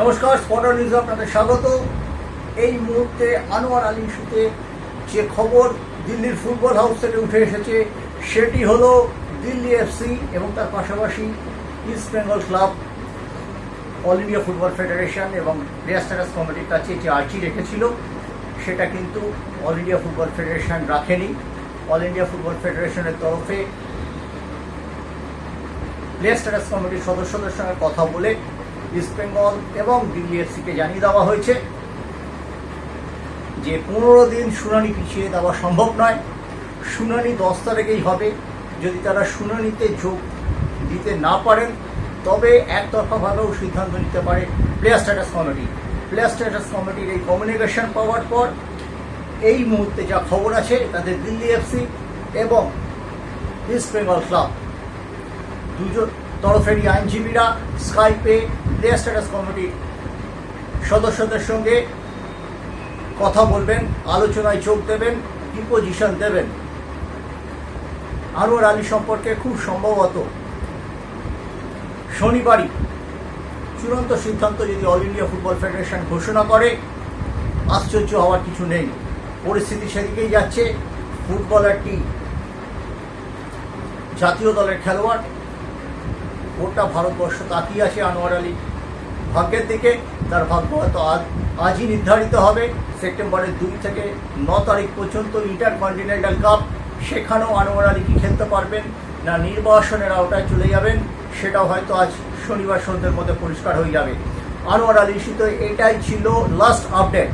নমস্কার স্পটার নিউজে আপনাদের স্বাগত। এই মুহূর্তে আনোয়ার আলী ইস্যুতে যে খবর দিল্লির ফুটবল হাউস থেকে উঠে এসেছে, সেটি হলো দিল্লি এফসি এবং তার পাশাপাশি East Bengal club, All India Football Federation এবং স্ট্যাটাস কমিটির কাছে যে আর্জি রেখেছিল, সেটা কিন্তু অল ইন্ডিয়া ফুটবল ফেডারেশন রাখেনি। অল ইন্ডিয়া ফুটবল ফেডারেশনের তরফে প্লেয়ার স্ট্যাটাস কমিটির সদস্যদের সঙ্গে কথা বলে ইস্ট বেঙ্গল এবং দিল্লি এফসিকে জানিয়ে দেওয়া হয়েছে যে পনেরো দিন শুনানি পিছিয়ে দেওয়া সম্ভব নয়। শুনানি দশ তারিখেই হবে। যদি তারা শুনানিতে যোগ দিতে না পারেন, তবে একতরফাভাবেও সিদ্ধান্ত নিতে পারে player status committee. Player status কমিটির এই কমিউনিকেশন পাওয়ার পর এই মুহূর্তে যা খবর আছে তাদের দিল্লি এফসি এবং ইস্ট বেঙ্গল ক্লাব। দুজন তরফেরই আইনজীবীরা স্কাইপে প্লেয়ার স্ট্যাটাস কমিটির সদস্যদের সঙ্গে কথা বলবেন, আলোচনায় যোগ দেবেন ডিপোজিশন দেবেন। আনোয়ার আলী সম্পর্কে খুব সম্ভবত শনিবারই চূড়ান্ত সিদ্ধান্ত যদি অল ইন্ডিয়া ফুটবল ফেডারেশন ঘোষণা করে, আশ্চর্য হওয়ার কিছু নেই। পরিস্থিতি সেদিকেই যাচ্ছে। ফুটবলারটি জাতীয় দলের খেলোয়াড়। গোটা ভারতবর্ষ তাকিয়ে আছে আনোয়ার আলী। ভাগ্যের দিকে, তার ভাগ্য হয়তো আজ, আজই নির্ধারিত হবে। সেপ্টেম্বরের দুই থেকে ন তারিখ পর্যন্ত ইন্টার কন্টিনেন্টাল কাপ, সেখানেও আনোয়ার আলী কি খেলতে পারবেন না নির্বাসনের আওতায় চলে যাবেন, সেটাও হয়তো আজ শনিবার সন্ধ্যের মধ্যে পরিষ্কার হয়ে যাবে। আনোয়ার আলী সিত এটাই ছিল লাস্ট আপডেট